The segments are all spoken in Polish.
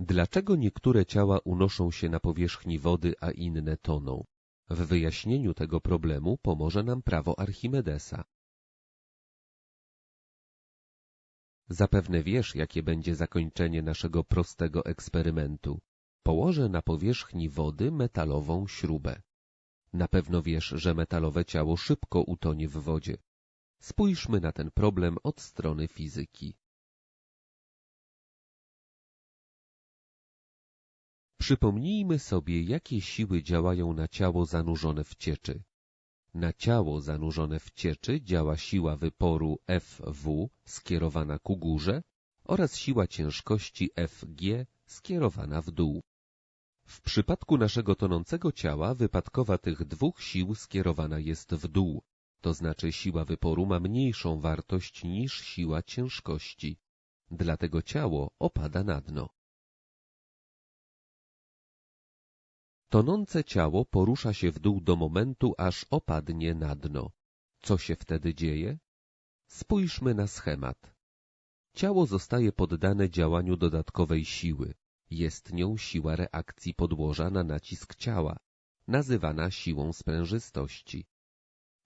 Dlaczego niektóre ciała unoszą się na powierzchni wody, a inne toną? W wyjaśnieniu tego problemu pomoże nam prawo Archimedesa. Zapewne wiesz, jakie będzie zakończenie naszego prostego eksperymentu. Położę na powierzchni wody metalową śrubę. Na pewno wiesz, że metalowe ciało szybko utonie w wodzie. Spójrzmy na ten problem od strony fizyki. Przypomnijmy sobie, jakie siły działają na ciało zanurzone w cieczy. Na ciało zanurzone w cieczy działa siła wyporu Fw skierowana ku górze oraz siła ciężkości Fg skierowana w dół. W przypadku naszego tonącego ciała wypadkowa tych dwóch sił skierowana jest w dół, to znaczy siła wyporu ma mniejszą wartość niż siła ciężkości. Dlatego ciało opada na dno. Tonące ciało porusza się w dół do momentu, aż opadnie na dno. Co się wtedy dzieje? Spójrzmy na schemat. Ciało zostaje poddane działaniu dodatkowej siły. Jest nią siła reakcji podłoża na nacisk ciała, nazywana siłą sprężystości.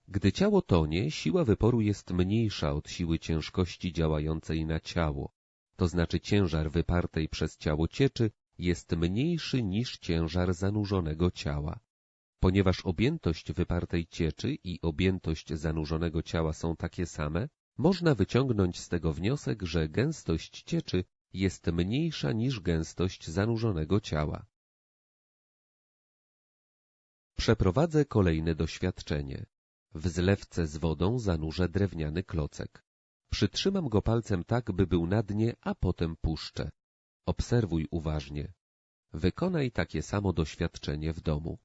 Gdy ciało tonie, siła wyporu jest mniejsza od siły ciężkości działającej na ciało, to znaczy ciężar wypartej przez ciało cieczy jest mniejszy niż ciężar zanurzonego ciała. Ponieważ objętość wypartej cieczy i objętość zanurzonego ciała są takie same, można wyciągnąć z tego wniosek, że gęstość cieczy jest mniejsza niż gęstość zanurzonego ciała. Przeprowadzę kolejne doświadczenie. W zlewce z wodą zanurzę drewniany klocek. Przytrzymam go palcem tak, by był na dnie, a potem puszczę. Obserwuj uważnie. Wykonaj takie samo doświadczenie w domu.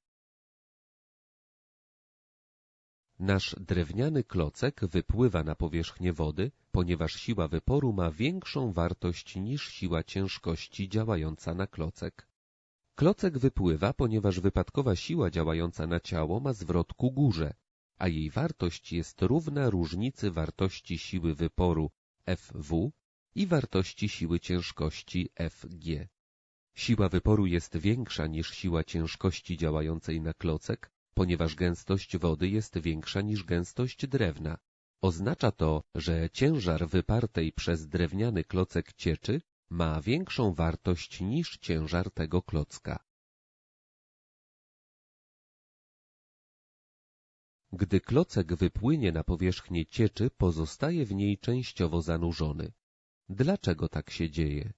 Nasz drewniany klocek wypływa na powierzchnię wody, ponieważ siła wyporu ma większą wartość niż siła ciężkości działająca na klocek. Klocek wypływa, ponieważ wypadkowa siła działająca na ciało ma zwrot ku górze, a jej wartość jest równa różnicy wartości siły wyporu Fw i wartości siły ciężkości Fg. Siła wyporu jest większa niż siła ciężkości działającej na klocek, ponieważ gęstość wody jest większa niż gęstość drewna. Oznacza to, że ciężar wypartej przez drewniany klocek cieczy ma większą wartość niż ciężar tego klocka. Gdy klocek wypłynie na powierzchnię cieczy, pozostaje w niej częściowo zanurzony. Dlaczego tak się dzieje?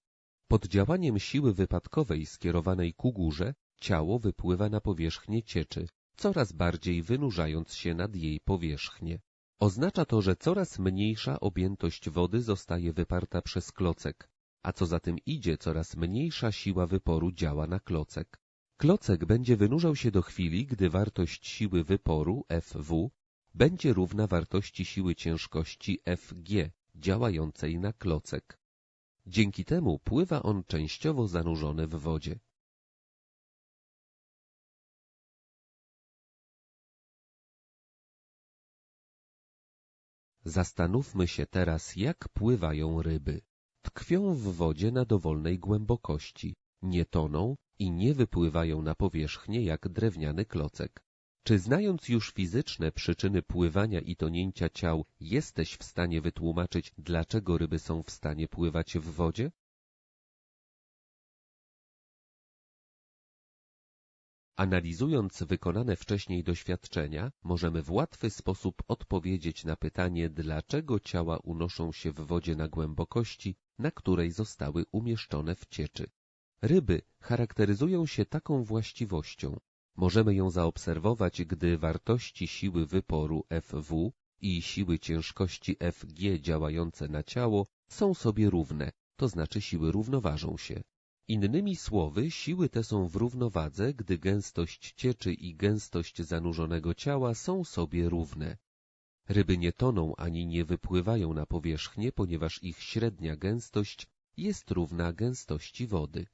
Pod działaniem siły wypadkowej skierowanej ku górze, ciało wypływa na powierzchnię cieczy, coraz bardziej wynurzając się nad jej powierzchnię. Oznacza to, że coraz mniejsza objętość wody zostaje wyparta przez klocek, a co za tym idzie, coraz mniejsza siła wyporu działa na klocek. Klocek będzie wynurzał się do chwili, gdy wartość siły wyporu Fw będzie równa wartości siły ciężkości Fg działającej na klocek. Dzięki temu pływa on częściowo zanurzony w wodzie. Zastanówmy się teraz, jak pływają ryby. Tkwią w wodzie na dowolnej głębokości, nie toną i nie wypływają na powierzchnię jak drewniany klocek. Czy znając już fizyczne przyczyny pływania i tonięcia ciał, jesteś w stanie wytłumaczyć, dlaczego ryby są w stanie pływać w wodzie? Analizując wykonane wcześniej doświadczenia, możemy w łatwy sposób odpowiedzieć na pytanie, dlaczego ciała unoszą się w wodzie na głębokości, na której zostały umieszczone w cieczy. Ryby charakteryzują się taką właściwością. Możemy ją zaobserwować, gdy wartości siły wyporu Fw i siły ciężkości Fg działające na ciało są sobie równe, to znaczy siły równoważą się. Innymi słowy, siły te są w równowadze, gdy gęstość cieczy i gęstość zanurzonego ciała są sobie równe. Ryby nie toną ani nie wypływają na powierzchnię, ponieważ ich średnia gęstość jest równa gęstości wody.